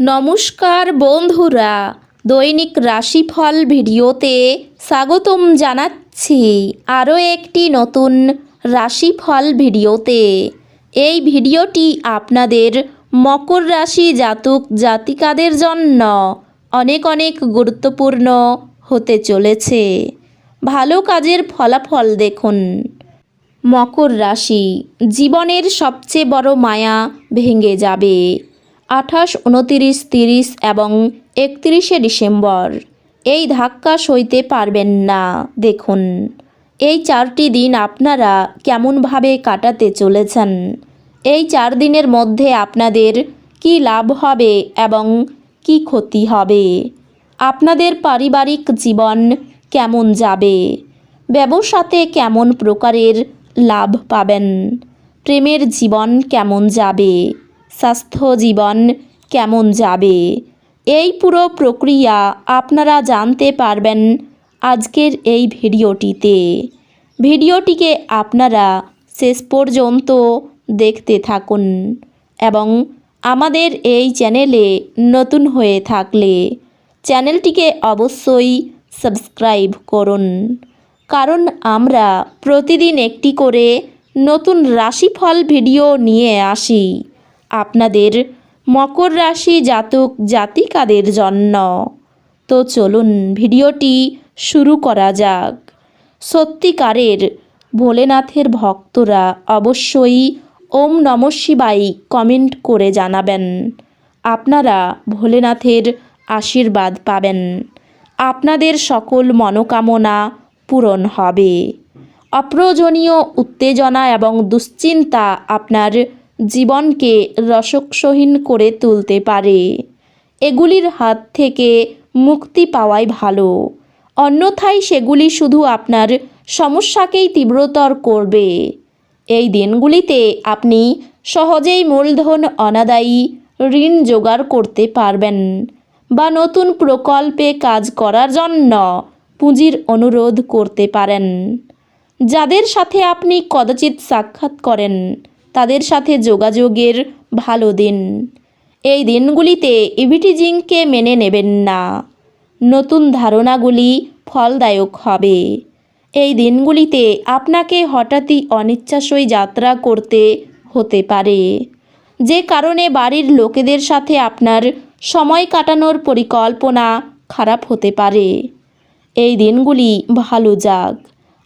নমস্কার বন্ধুরা, দৈনিক রাশিফল ভিডিওতে স্বাগতম জানাচ্ছি আরও একটি নতুন রাশিফল ভিডিওতে। এই ভিডিওটি আপনাদের মকর রাশি জাতক জাতিকাদের জন্য অনেক অনেক গুরুত্বপূর্ণ হতে চলেছে। ভালো কাজের ফলাফল দেখুন। মকর রাশি জীবনের সবচেয়ে বড় মায়া ভেঙে যাবে। আঠাশ, উনতিরিশ, তিরিশ এবং একত্রিশে ডিসেম্বর। এই ধাক্কা সইতে পারবেন না, দেখুন। এই চারটি দিন আপনারা কেমনভাবে কাটাতে চলেছেন? এই চার দিনের মধ্যে আপনাদের কি লাভ হবে এবং কি ক্ষতি হবে? আপনাদের পারিবারিক জীবন কেমন যাবে? ব্যবসাতে কেমন প্রকারের লাভ পাবেন? প্রেমের জীবন কেমন যাবে? স্বাস্থ্য জীবন কেমন যাবে? এই পুরো প্রক্রিয়া আপনারা জানতে পারবেন আজকের এই ভিডিওটিতে। ভিডিওটিকে আপনারা শেষ পর্যন্ত দেখতে থাকুন এবং আমাদের এই চ্যানেলে নতুন হয়ে থাকলে চ্যানেলটিকে অবশ্যই সাবস্ক্রাইব করুন। কারণ আমরা প্রতিদিন একটি করে নতুন রাশিফল ভিডিও নিয়ে আসি। আপনাদের মকর রাশি জাতক জাতিকাদের জন্য। তো চলুন ভিডিওটি শুরু করা যাক। সত্যিকারের ভোলেনাথের ভক্তরা অবশ্যই ওম নম শিবাই কমেন্ট করে জানাবেন। আপনারা ভোলেনাথের আশীর্বাদ পাবেন। আপনাদের সকল মনোকামনা পূরণ হবে। অপ্রয়োজনীয় উত্তেজনা এবং দুশ্চিন্তা আপনার জীবনকে রসকসহীন করে তুলতে পারে। এগুলির হাত থেকে মুক্তি পাওয়াই ভালো। অন্যথায় সেগুলি শুধু আপনার সমস্যাকেই তীব্রতর করবে। এই দিনগুলিতে আপনি সহজেই মূলধন অনাদায়ী ঋণ জোগাড় করতে পারবেন বা নতুন প্রকল্পে কাজ করার জন্য পুঁজির অনুরোধ করতে পারেন। যাদের সাথে আপনি কদাচিৎ সাক্ষাৎ করেন তাদের সাথে যোগাযোগের ভালো দিন। এই দিনগুলিতে ইভিটিজিংকে মেনে নেবেন না। নতুন ধারণাগুলি ফলদায়ক হবে। এই দিনগুলিতে আপনাকে হঠাৎই অনিচ্ছাসই যাত্রা করতে হতে পারে। যে কারণে বাড়ির লোকেদের সাথে আপনার সময় কাটানোর পরিকল্পনা খারাপ হতে পারে। এই দিনগুলি ভালো যাক।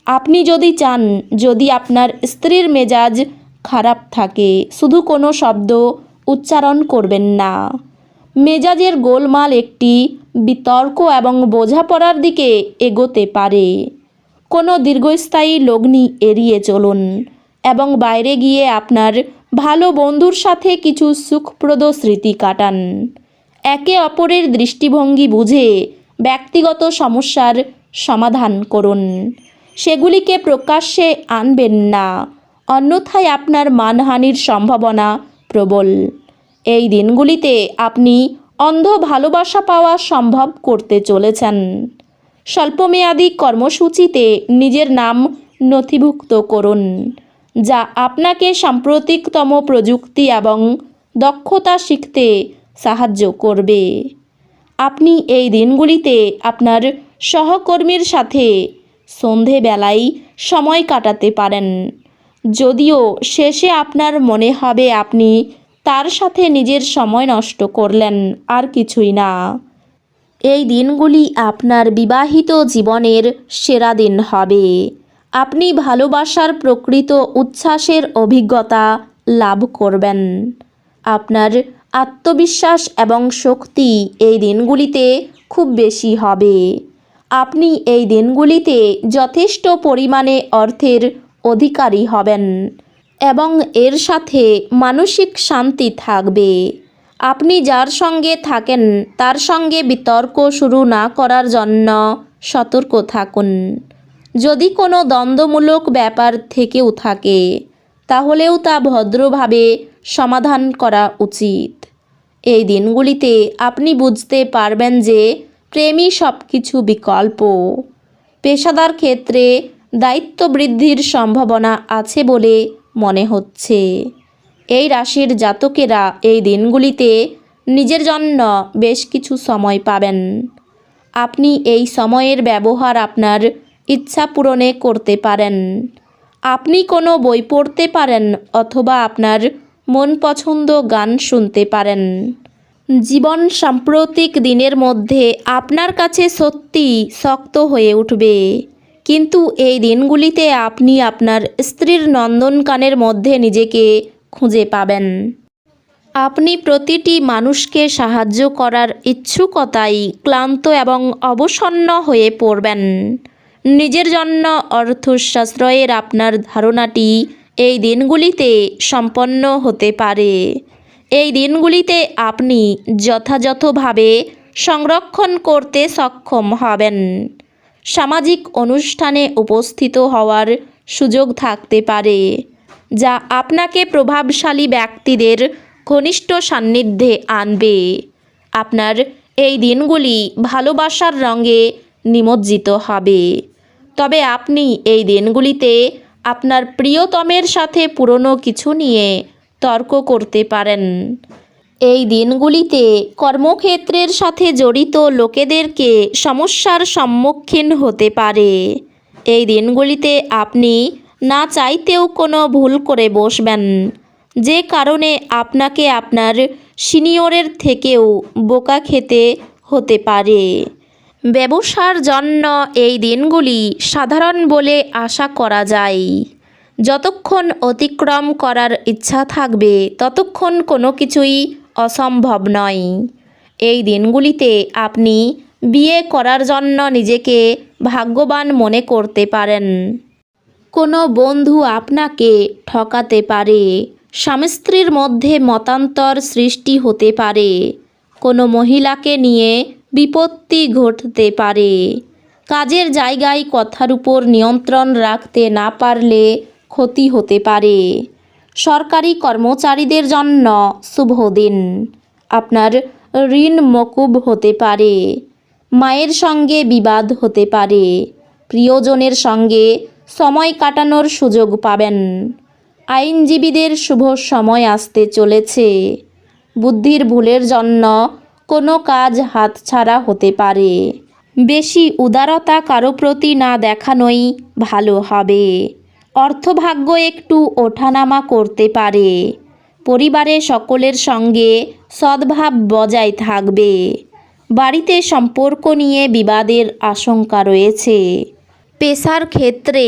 আপনি যদি চান, যদি আপনার স্ত্রীর মেজাজ খারাপ থাকে। শুধু কোনো শব্দ উচ্চারণ করবেন না। মেজাজের গোলমাল একটি বিতর্ক এবং বোঝাপড়ার দিকে এগোতে পারে। কোনো দীর্ঘস্থায়ী লগ্নি এড়িয়ে চলুন এবং বাইরে গিয়ে আপনার ভালো বন্ধুর সাথে কিছু সুখপ্রদ স্মৃতি কাটান। একে অপরের দৃষ্টিভঙ্গি বুঝে ব্যক্তিগত সমস্যার সমাধান করুন। সেগুলিকে প্রকাশ্যে আনবেন না। অন্যথায় আপনার মানহানির সম্ভাবনা প্রবল। এই দিনগুলিতে আপনি অন্ধ ভালোবাসা পাওয়া সম্ভব করতে চলেছেন। স্বল্পমেয়াদী কর্মসূচিতে নিজের নাম নথিভুক্ত করুন, যা আপনাকে সাম্প্রতিকতম প্রযুক্তি এবং দক্ষতা শিখতে সাহায্য করবে। আপনি এই দিনগুলিতে আপনার সহকর্মীর সাথে সন্ধেবেলায় সময় কাটাতে পারেন। যদিও শেষে আপনার মনে হবে আপনি তার সাথে নিজের সময় নষ্ট করলেন, আর কিছুই না। এই দিনগুলি আপনার বিবাহিত জীবনের সেরা দিন হবে। আপনি ভালোবাসার প্রকৃত উচ্ছ্বাসের অভিজ্ঞতা লাভ করবেন। আপনার আত্মবিশ্বাস এবং শক্তি এই দিনগুলিতে খুব বেশি হবে। আপনি এই দিনগুলিতে যথেষ্ট পরিমাণে অর্থের অধিকারী হবেন এবং এর সাথে মানসিক শান্তি থাকবে। আপনি যার সঙ্গে থাকেন, তার সঙ্গে বিতর্ক শুরু না করার জন্য সতর্ক থাকুন। যদি কোনো দ্বন্দ্বমূলক ব্যাপার থেকেও থাকে, তাহলেও তা ভদ্রভাবে সমাধান করা উচিত। এই দিনগুলিতে আপনি বুঝতে পারবেন যে প্রেমই সব কিছু বিকল্প। পেশাদার ক্ষেত্রে দায়িত্ব বৃদ্ধির সম্ভাবনা আছে বলে মনে হচ্ছে। এই রাশির জাতকেরা এই দিনগুলিতে নিজের জন্য বেশ কিছু সময় পাবেন। আপনি এই সময়ের ব্যবহার আপনার ইচ্ছা পূরণে করতে পারেন। আপনি কোনো বই পড়তে পারেন অথবা আপনার মন পছন্দ গান শুনতে পারেন। জীবন সাম্প্রতিক দিনের মধ্যে আপনার কাছে সত্যি শক্ত হয়ে উঠবে। কিন্তু এই দিনগুলিতে আপনি আপনার স্ত্রীর নন্দনকানের মধ্যে নিজেকে খুঁজে পাবেন। আপনি প্রতিটি মানুষকে সাহায্য করার ইচ্ছুকতাই ক্লান্ত এবং অবসন্ন হয়ে পড়বেন। নিজের জন্য অর্থ সাশ্রয়ের আপনার ধারণাটি এই দিনগুলিতে সম্পন্ন হতে পারে। এই দিনগুলিতে আপনি যথাযথভাবে সংরক্ষণ করতে সক্ষম হবেন। সামাজিক অনুষ্ঠানে উপস্থিত হওয়ার সুযোগ থাকতে পারে, যা আপনাকে প্রভাবশালী ব্যক্তিদের ঘনিষ্ঠ সান্নিধ্যে আনবে। আপনার এই দিনগুলি ভালোবাসার রঙে নিমজ্জিত হবে। তবে আপনি এই দিনগুলিতে আপনার প্রিয়তমের সাথে পুরনো কিছু নিয়ে তর্ক করতে পারেন। এই দিনগুলিতে কর্মক্ষেত্রের সাথে জড়িত লোকেদেরকে সমস্যার সম্মুখীন হতে পারে। এই দিনগুলিতে আপনি না চাইতেও কোনো ভুল করে বসবেন। যে কারণে আপনাকে আপনার সিনিয়রের থেকেও বোকা খেতে হতে পারে। ব্যবসার জন্য এই দিনগুলি সাধারণ বলে আশা করা যায়। যতক্ষণ অতিক্রম করার ইচ্ছা থাকবে, ততক্ষণ কোনো কিছুই অসম্ভব নয়। এই দিনগুলিতে আপনি বিয়ে করার জন্য নিজেকে ভাগ্যবান মনে করতে পারেন। কোনো বন্ধু আপনাকে ঠকাতে পারে, স্বামী স্ত্রীর মধ্যে মতান্তর সৃষ্টি হতে পারে, কোনো মহিলাকে নিয়ে বিপত্তি ঘটতে পারে। কাজের জায়গায় কথার উপর নিয়ন্ত্রণ রাখতে না পারলে ক্ষতি হতে পারে। সরকারি কর্মচারীদের জন্য শুভ দিন। আপনার ঋণ মকুব হতে পারে, মায়ের সঙ্গে বিবাদ হতে পারে, প্রিয়জনের সঙ্গে সময় কাটানোর সুযোগ পাবেন। আইনজীবীদের শুভ সময় আসতে চলেছে। বুদ্ধির ভুলের জন্য কোনো কাজ হাতছাড়া হতে পারে। বেশি উদারতা কারও প্রতি না দেখানোই ভালো হবে। অর্থভাগ্য একটু ওঠানামা করতে পারে। পরিবারে সকলের সঙ্গে সদ্ভাব বজায় থাকবে। বাড়িতে সম্পর্ক নিয়ে বিবাদের আশঙ্কা রয়েছে। পেশার ক্ষেত্রে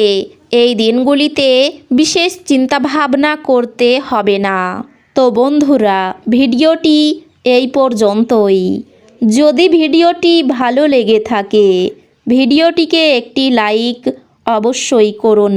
এই দিনগুলিতে বিশেষ চিন্তাভাবনা করতে হবে না। তো বন্ধুরা, ভিডিওটি এই পর্যন্তই। যদি ভিডিওটি ভালো লেগে থাকে, ভিডিওটিকে একটি লাইক অবশ্যই করুন।